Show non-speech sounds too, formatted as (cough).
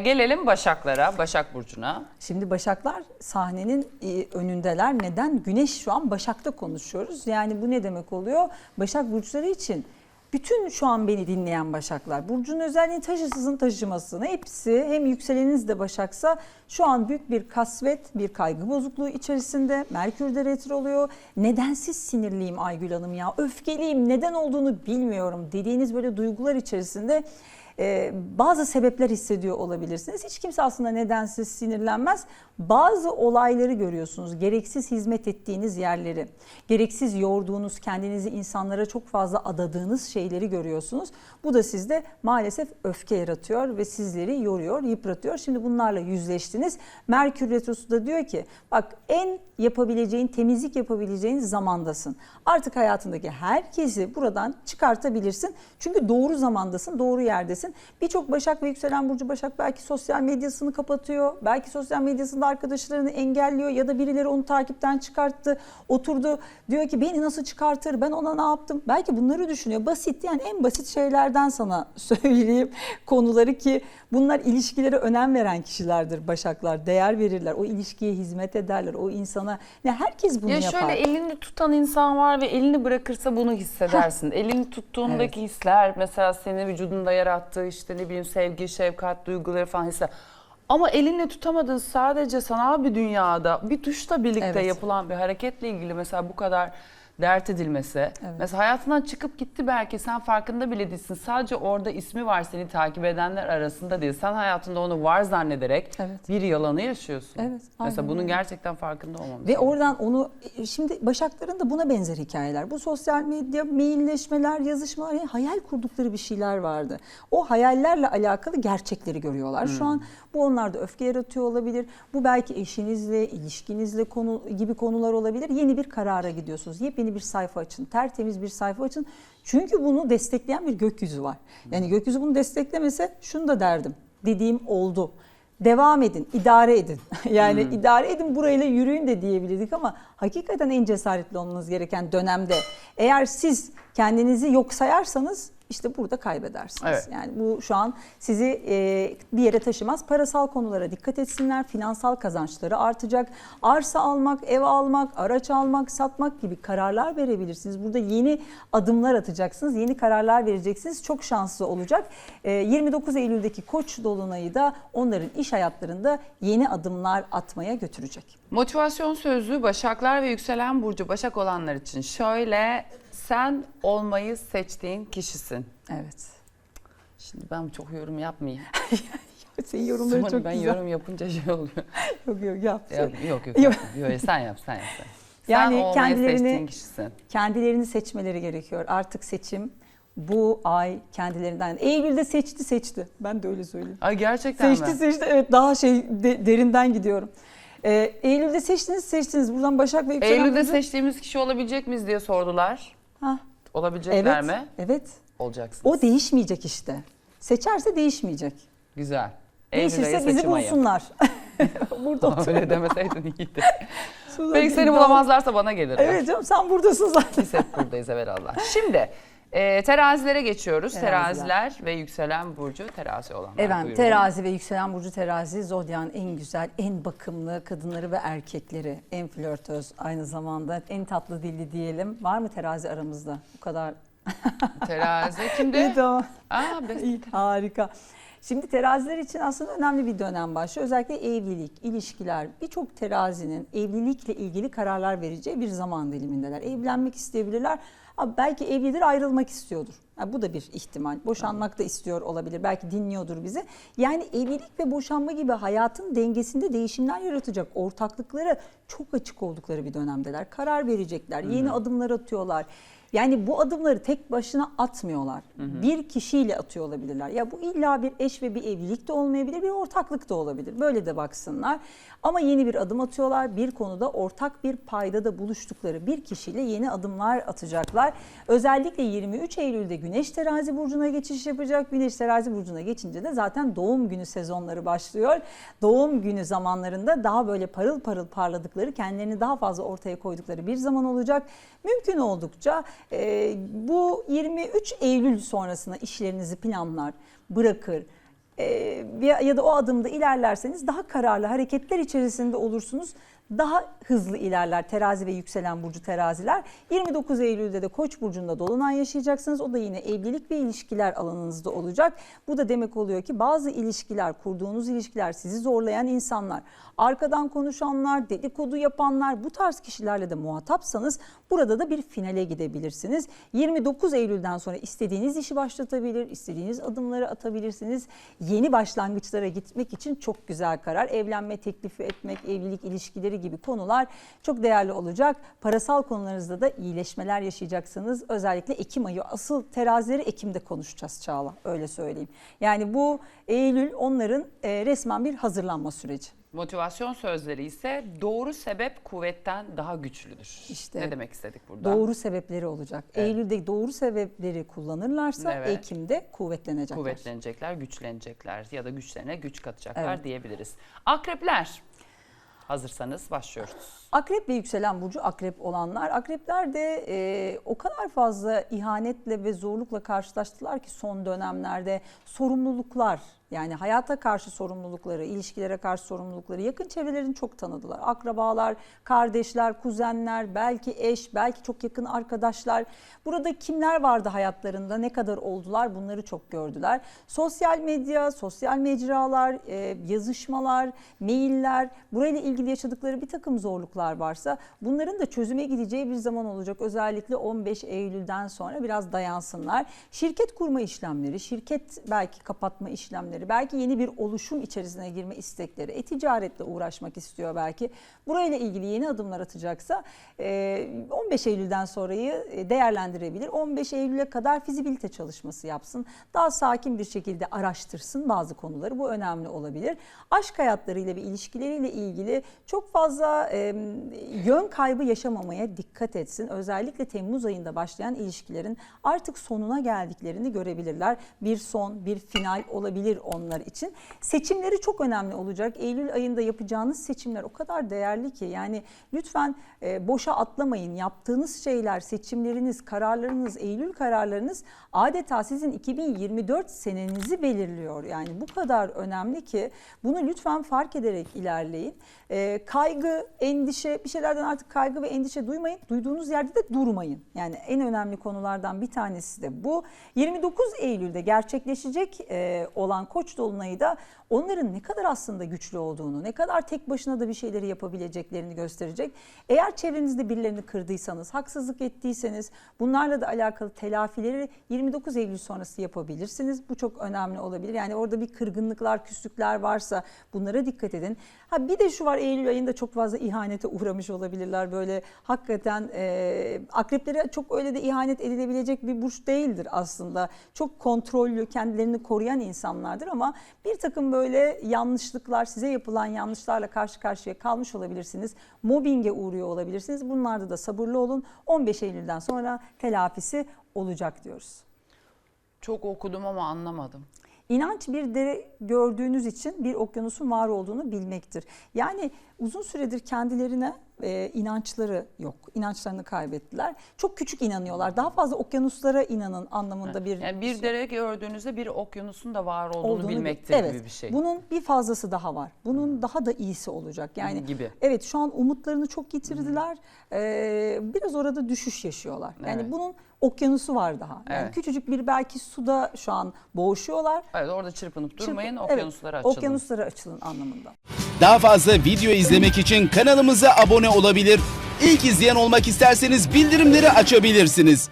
gelelim Başaklara, Başak Burcu'na. Şimdi Başaklar sahnenin e, önündeler. Neden? Güneş şu an Başak'ta konuşuyoruz. Yani bu ne demek oluyor? Başak burçları için bütün şu an beni dinleyen Başaklar, Burcu'nun özelliğini taşısızın taşımasını hepsi hem yükseleniniz de Başaksa şu an büyük bir kasvet, bir kaygı bozukluğu içerisinde. Merkür de retro oluyor. Nedensiz sinirliyim Aygül Hanım ya, öfkeliyim, neden olduğunu bilmiyorum dediğiniz böyle duygular içerisinde ee, bazı sebepler hissediyor olabilirsiniz. Hiç kimse aslında nedensiz sinirlenmez. Bazı olayları görüyorsunuz. Gereksiz hizmet ettiğiniz yerleri, gereksiz yorduğunuz, kendinizi insanlara çok fazla adadığınız şeyleri görüyorsunuz. Bu da sizde maalesef öfke yaratıyor ve sizleri yoruyor, yıpratıyor. Şimdi bunlarla yüzleştiniz. Merkür Retrosu da diyor ki bak en yapabileceğin, temizlik yapabileceğin zamandasın. Artık hayatındaki herkesi buradan çıkartabilirsin. Çünkü doğru zamandasın, doğru yerdesin. Birçok Başak ve Yükselen Burcu Başak belki sosyal medyasını kapatıyor. Belki sosyal medyasında arkadaşlarını engelliyor ya da birileri onu takipten çıkarttı. Oturdu diyor ki beni nasıl çıkartır, ben ona ne yaptım? Belki bunları düşünüyor. Basit yani en basit şeylerden sana (laughs) söyleyeyim konuları ki bunlar ilişkilere önem veren kişilerdir Başaklar. Değer verirler. O ilişkiye hizmet ederler. O insana ne herkes bunu ya yapar. şöyle elini tutan insan var ve elini bırakırsa bunu hissedersin. elini tuttuğundaki hisler mesela senin vücudunda yarattığı işte ne bileyim sevgi, şefkat, duyguları falan hisseder. Ama elinle tutamadığın sadece sanal bir dünyada bir tuşla birlikte Evet. yapılan bir hareketle ilgili mesela bu kadar dert edilmesi. Mesela hayatından çıkıp gitti belki sen farkında bile değilsin. Sadece orada ismi var seni takip edenler arasında değil. Sen hayatında onu var zannederek Evet. bir yalanı yaşıyorsun. Evet, Mesela bunun gerçekten farkında olmamız Ve oradan onu şimdi Başakların da buna benzer hikayeler. Bu sosyal medya, mailleşmeler, yazışmalar yani hayal kurdukları bir şeyler vardı. O hayallerle alakalı gerçekleri görüyorlar. Şu an bu onlarda öfke yaratıyor olabilir. Bu belki eşinizle, ilişkinizle konu gibi konular olabilir. Yeni bir karara gidiyorsunuz. Yepyeni bir sayfa açın. Tertemiz bir sayfa açın. Çünkü bunu destekleyen bir gökyüzü var. Yani gökyüzü bunu desteklemese şunu da derdim. Dediğim oldu devam edin, idare edin. (laughs) Yani idare edin burayla yürüyün de diyebilirdik ama hakikaten en cesaretli olmanız gereken dönemde eğer siz kendinizi yok sayarsanız işte burada kaybedersiniz. Evet. Yani bu şu an sizi e, bir yere taşımaz. Parasal konulara dikkat etsinler. Finansal kazançları artacak. Arsa almak, ev almak, araç almak, satmak gibi kararlar verebilirsiniz. Burada yeni adımlar atacaksınız. Yeni kararlar vereceksiniz. Çok şanslı olacak. E, 29 Eylül'deki Koç dolunayı da onların iş hayatlarında yeni adımlar atmaya götürecek. Motivasyon sözlüğü Başaklar ve yükselen burcu Başak olanlar için şöyle sen olmayı seçtiğin kişisin. Evet. Şimdi ben çok yorum yapmayayım. (laughs) Senin yorumların Sonra çok ben güzel. yorum yapınca şey oluyor. (laughs) Yok yok yap. Ya, yok yok. Yok. yok. Yok, sen yap sen yap. Sen, (laughs) Yani sen kendilerini- kişisin. Kendilerini seçmeleri gerekiyor. Artık seçim bu ay kendilerinden. Eylül'de seçti seçti. Ben de öyle söyleyeyim. Ay gerçekten Seçti mi? seçti. Evet daha şey de- derinden gidiyorum. Ee, Eylül'de seçtiniz seçtiniz. Buradan Başak ve Yükselen Eylül'de Burcu- seçtiğimiz kişi olabilecek miyiz diye sordular. Hah, Olabilecekler evet, mi? evet. Olacaksınız. O değişmeyecek işte. Seçerse değişmeyecek. Güzel. Eylül ayı Değişirse bizi seçim ayı. bulsunlar. (laughs) Burada Öyle oturuyorum. demeseydin iyiydi. Belki seni bulamazlarsa bana gelirler. Evet canım sen buradasın zaten. Biz hep buradayız evvelallah. Şimdi e, terazilere geçiyoruz. Teraziler. Teraziler ve yükselen burcu terazi olanlar. Evet, Buyurun. terazi ve yükselen burcu terazi zodyanın en güzel, en bakımlı kadınları ve erkekleri, en flörtöz aynı zamanda en tatlı dilli diyelim. Var mı terazi aramızda? Bu kadar. Terazi (laughs) İyi kimde? tamam. Aa, be- İyi, harika. Şimdi teraziler için aslında önemli bir dönem başlıyor. Özellikle evlilik, ilişkiler. Birçok terazinin evlilikle ilgili kararlar vereceği bir zaman dilimindeler. Evlenmek isteyebilirler. Ama belki evlidir ayrılmak istiyordur. Ha, bu da bir ihtimal. Boşanmak da istiyor olabilir. Belki dinliyordur bizi. Yani evlilik ve boşanma gibi hayatın dengesinde değişimler yaratacak. Ortaklıklara çok açık oldukları bir dönemdeler. Karar verecekler. Yeni adımlar atıyorlar. Yani bu adımları tek başına atmıyorlar. Bir kişiyle atıyor olabilirler. Ya bu illa bir eş ve bir evlilik de olmayabilir, bir ortaklık da olabilir. Böyle de baksınlar. Ama yeni bir adım atıyorlar. Bir konuda ortak bir paydada buluştukları bir kişiyle yeni adımlar atacaklar. Özellikle 23 Eylül'de Güneş Terazi burcuna geçiş yapacak. Güneş Terazi burcuna geçince de zaten doğum günü sezonları başlıyor. Doğum günü zamanlarında daha böyle parıl parıl parladıkları, kendilerini daha fazla ortaya koydukları bir zaman olacak. Mümkün oldukça e, bu 23 Eylül sonrasında işlerinizi planlar, bırakır, e, ya da o adımda ilerlerseniz daha kararlı hareketler içerisinde olursunuz. Daha hızlı ilerler terazi ve yükselen burcu teraziler. 29 Eylül'de de Koç burcunda dolunay yaşayacaksınız. O da yine evlilik ve ilişkiler alanınızda olacak. Bu da demek oluyor ki bazı ilişkiler, kurduğunuz ilişkiler sizi zorlayan insanlar, arkadan konuşanlar, dedikodu yapanlar bu tarz kişilerle de muhatapsanız burada da bir finale gidebilirsiniz. 29 Eylül'den sonra istediğiniz işi başlatabilir, istediğiniz adımları atabilirsiniz. Yeni başlangıçlara gitmek için çok güzel karar. Evlenme teklifi etmek, evlilik ilişkileri gibi konular çok değerli olacak. Parasal konularınızda da iyileşmeler yaşayacaksınız. Özellikle Ekim ayı asıl terazileri Ekim'de konuşacağız Çağla öyle söyleyeyim. Yani bu Eylül onların e, resmen bir hazırlanma süreci. Motivasyon sözleri ise doğru sebep kuvvetten daha güçlüdür. İşte ne demek istedik burada? Doğru sebepleri olacak. Evet. Eylül'de doğru sebepleri kullanırlarsa Evet. Ekim'de kuvvetlenecekler. Kuvvetlenecekler, güçlenecekler ya da güçlerine güç katacaklar Evet. diyebiliriz. Akrepler. Hazırsanız başlıyoruz. Akrep ve yükselen burcu akrep olanlar. Akrepler de e, o kadar fazla ihanetle ve zorlukla karşılaştılar ki son dönemlerde sorumluluklar yani hayata karşı sorumlulukları, ilişkilere karşı sorumlulukları yakın çevrelerini çok tanıdılar. Akrabalar, kardeşler, kuzenler, belki eş, belki çok yakın arkadaşlar. Burada kimler vardı hayatlarında, ne kadar oldular bunları çok gördüler. Sosyal medya, sosyal mecralar, e, yazışmalar, mailler, burayla ilgili yaşadıkları bir takım zorluklar varsa bunların da çözüme gideceği bir zaman olacak. Özellikle 15 Eylül'den sonra biraz dayansınlar. Şirket kurma işlemleri, şirket belki kapatma işlemleri, belki yeni bir oluşum içerisine girme istekleri, e-ticaretle uğraşmak istiyor belki. Burayla ilgili yeni adımlar atacaksa e, 15 Eylül'den sonrayı e, değerlendirebilir. 15 Eylül'e kadar fizibilite çalışması yapsın. Daha sakin bir şekilde araştırsın bazı konuları. Bu önemli olabilir. Aşk hayatlarıyla ve ilişkileriyle ilgili çok fazla e, yön kaybı yaşamamaya dikkat etsin. Özellikle Temmuz ayında başlayan ilişkilerin artık sonuna geldiklerini görebilirler. Bir son, bir final olabilir onlar için. Seçimleri çok önemli olacak. Eylül ayında yapacağınız seçimler o kadar değerli ki yani lütfen e, boşa atlamayın. Yaptığınız şeyler, seçimleriniz, kararlarınız, Eylül kararlarınız adeta sizin 2024 senenizi belirliyor. Yani bu kadar önemli ki bunu lütfen fark ederek ilerleyin. E, kaygı, endişe, bir şeylerden artık kaygı ve endişe duymayın. Duyduğunuz yerde de durmayın. Yani en önemli konulardan bir tanesi de bu. 29 Eylül'de gerçekleşecek e, olan Koç dolunayı da onların ne kadar aslında güçlü olduğunu, ne kadar tek başına da bir şeyleri yapabileceklerini gösterecek. Eğer çevrenizde birilerini kırdıysanız, haksızlık ettiyseniz bunlarla da alakalı telafileri 29 Eylül sonrası yapabilirsiniz. Bu çok önemli olabilir. Yani orada bir kırgınlıklar, küslükler varsa bunlara dikkat edin. Ha bir de şu var Eylül ayında çok fazla ihanete uğramış olabilirler. Böyle hakikaten e, akreplere çok öyle de ihanet edilebilecek bir burç değildir aslında. Çok kontrollü, kendilerini koruyan insanlardır ama bir takım böyle yanlışlıklar, size yapılan yanlışlarla karşı karşıya kalmış olabilirsiniz. Mobbinge uğruyor olabilirsiniz. Bunlarda da sabırlı olun. 15 Eylül'den sonra telafisi olacak diyoruz. Çok okudum ama anlamadım. İnanç bir dere gördüğünüz için bir okyanusun var olduğunu bilmektir. Yani uzun süredir kendilerine e, inançları yok. İnançlarını kaybettiler. Çok küçük inanıyorlar. Daha fazla okyanuslara inanın anlamında bir Yani bir dere gördüğünüzde bir okyanusun da var olduğunu, olduğunu bilmektir evet, gibi bir şey. Bunun bir fazlası daha var. Bunun daha da iyisi olacak. Yani Gibi. evet şu an umutlarını çok yitirdiler. Ee, biraz orada düşüş yaşıyorlar. Yani Evet. bunun okyanusu var daha. Yani Evet. küçücük bir belki suda şu an boğuşuyorlar. Evet orada çırpınıp durmayın, Çırpın- okyanuslara evet, açılın. Okyanuslara açılın anlamında. Daha fazla video izlemek için kanalımıza abone olabilir. İlk izleyen olmak isterseniz bildirimleri açabilirsiniz.